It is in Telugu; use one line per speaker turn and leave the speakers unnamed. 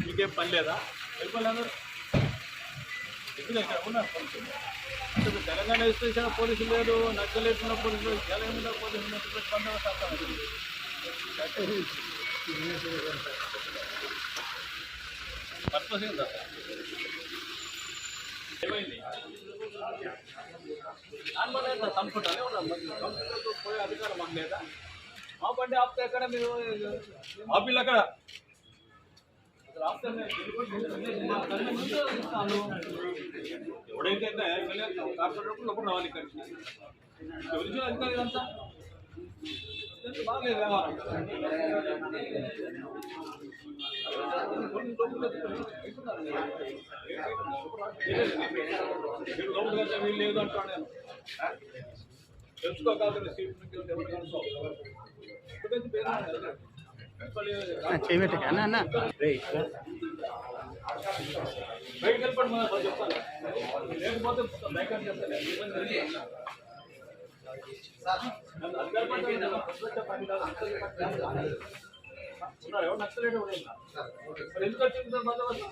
మీకేం పని లేదా వెళ్ళిపోలేదు ఇక్కడ తెలంగాణ స్టేషన్ పోలీసులు లేరు నక్సలెట్ పోలీసులు తెలంగాణ పోలీసులు ఉన్నటువంటి బందోబస్తు పర్పస్ ఏంటా ఏమైంది? దాని వల్ల ఉన్నాం మరి పోయే అధికారం మాకు లేదా మా బండి ఆపితే ఎక్కడ మీరు ఆపిల్ అక్కడ ఎవడైతే కార్పొరేటర్ లోపల రావాలి ఎవరి అధికారి ఇదంతా బాగలేదు వ్యవహారం లేదు అంటాడు నేను. తెలుసుకోగలరు
చేయబెట్టక అన్న అన్న.
బయటకు వెళ్ళిపోండి మనం చెప్తాను లేకపోతే బైక్ అని చెప్తాను ఎవరు నచ్చలేదు ఎందుకు వచ్చింది సార్ బందోబస్తు